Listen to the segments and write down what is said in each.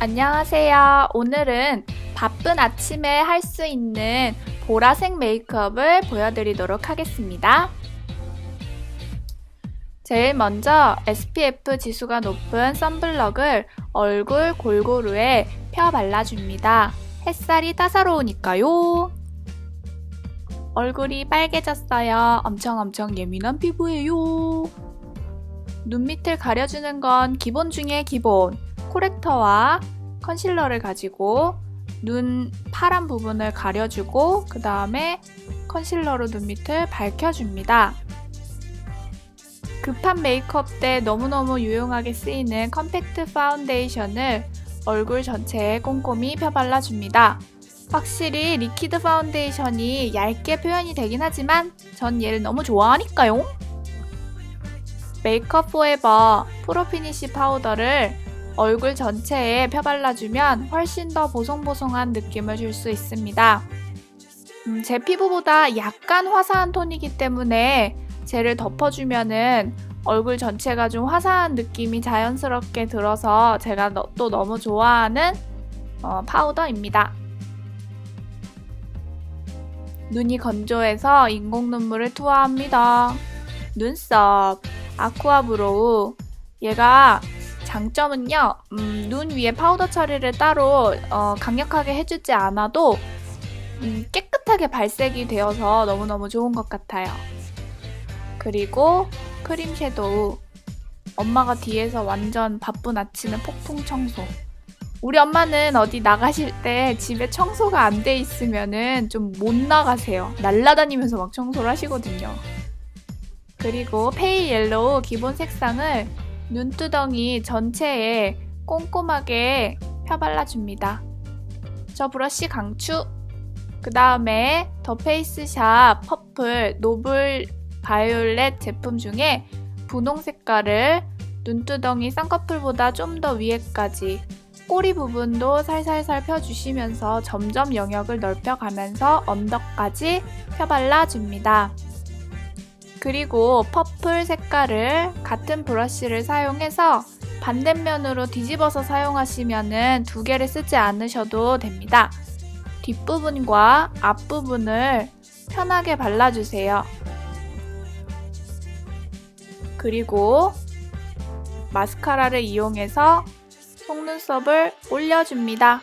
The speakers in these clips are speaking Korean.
안녕하세요. 오늘은 바쁜 아침에 할 수 있는 보라색 메이크업을 보여드리도록 하겠습니다. 제일 먼저 SPF 지수가 높은 선블럭을 얼굴 골고루에 펴 발라줍니다. 햇살이 따사로우니까요. 얼굴이 빨개졌어요. 엄청 엄청 예민한 피부예요. 눈 밑을 가려주는 건 기본 중에 기본. 코렉터와 컨실러를 가지고 눈 파란 부분을 가려주고 그 다음에 컨실러로 눈 밑을 밝혀줍니다. 급한 메이크업 때 너무너무 유용하게 쓰이는 컴팩트 파운데이션을 얼굴 전체에 꼼꼼히 펴발라줍니다. 확실히 리퀴드 파운데이션이 얇게 표현이 되긴 하지만 전 얘를 너무 좋아하니까요. 메이크업 포에버 프로 피니쉬 파우더를 얼굴 전체에 펴발라주면 훨씬 더 보송보송한 느낌을 줄 수 있습니다. 음, 제 피부보다 약간 화사한 톤이기 때문에 젤을 덮어주면은 얼굴 전체가 좀 화사한 느낌이 자연스럽게 들어서 제가 너- 또 너무 좋아하는 어, 파우더입니다. 눈이 건조해서 인공 눈물을 투하합니다. 눈썹, 아쿠아 브로우. 얘가 장점은요, 음, 눈 위에 파우더 처리를 따로 어, 강력하게 해주지 않아도 음, 깨끗하게 발색이 되어서 너무너무 좋은 것 같아요. 그리고 크림 섀도우. 엄마가 뒤에서 완전 바쁜 아침에 폭풍 청소. 우리 엄마는 어디 나가실 때 집에 청소가 안 돼 있으면은 좀 못 나가세요. 날라다니면서 막 청소를 하시거든요. 그리고 페일 옐로우 기본 색상을 눈두덩이 전체에 꼼꼼하게 펴발라줍니다. 저 브러쉬 강추. 그 다음에 더 페이스샵 퍼플 노블 바이올렛 제품 중에 분홍 색깔을 눈두덩이 쌍꺼풀보다 좀 더 위에까지 꼬리 부분도 살살살 펴주시면서 점점 영역을 넓혀가면서 언더까지 펴발라줍니다. 그리고 퍼플 색깔을 같은 브러쉬를 사용해서 반대면으로 뒤집어서 사용하시면 두 개를 쓰지 않으셔도 됩니다. 뒷부분과 앞부분을 편하게 발라주세요. 그리고 마스카라를 이용해서 속눈썹을 올려줍니다.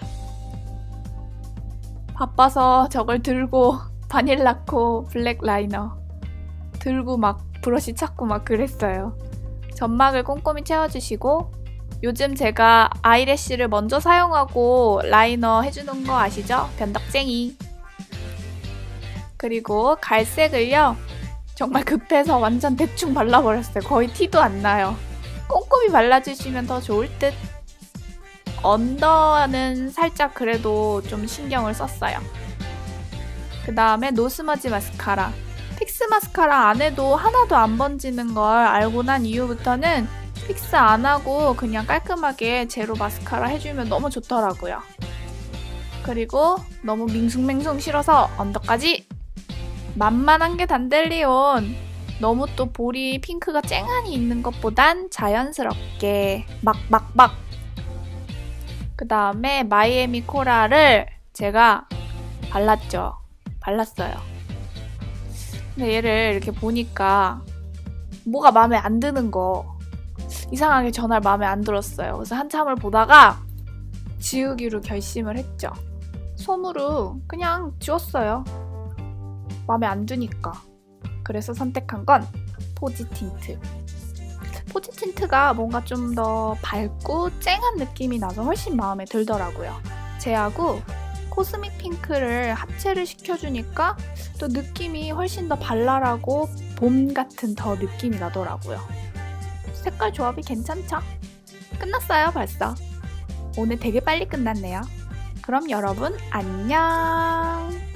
바빠서 저걸 들고 바닐라코 블랙 라이너 들고 막 브러쉬 찾고 막 그랬어요. 점막을 꼼꼼히 채워주시고 요즘 제가 아이래쉬를 먼저 사용하고 라이너 해주는 거 아시죠? 변덕쟁이. 그리고 갈색을요. 정말 급해서 완전 대충 발라버렸어요. 거의 티도 안 나요. 꼼꼼히 발라주시면 더 좋을 듯. 언더는 살짝 그래도 좀 신경을 썼어요. 그 다음에 노스머지 마스카라. 픽스 마스카라 안 해도 하나도 안 번지는 걸 알고 난 이후부터는 픽스 안 하고 그냥 깔끔하게 제로 마스카라 해주면 너무 좋더라고요. 그리고 너무 밍숭맹숭 싫어서 언더까지 만만한 게 단델리온. 너무 또 볼이 핑크가 쨍하니 있는 것보단 자연스럽게 막막막. 그 다음에 마이애미 코라를 제가 발랐죠. 발랐어요. 근데 얘를 이렇게 보니까 뭐가 마음에 안 드는 거. 이상하게 전날 마음에 안 들었어요. 그래서 한참을 보다가 지우기로 결심을 했죠. 솜으로 그냥 지웠어요. 마음에 안 드니까. 그래서 선택한 건 포지 틴트. 포지 틴트가 뭔가 좀 더 밝고 쨍한 느낌이 나서 훨씬 마음에 들더라고요. 쟤하고 코스믹 핑크를 합체를 시켜주니까 또 느낌이 훨씬 더 발랄하고 봄 같은 더 느낌이 나더라고요. 색깔 조합이 괜찮죠? 끝났어요, 벌써. 오늘 되게 빨리 끝났네요. 그럼 여러분, 안녕!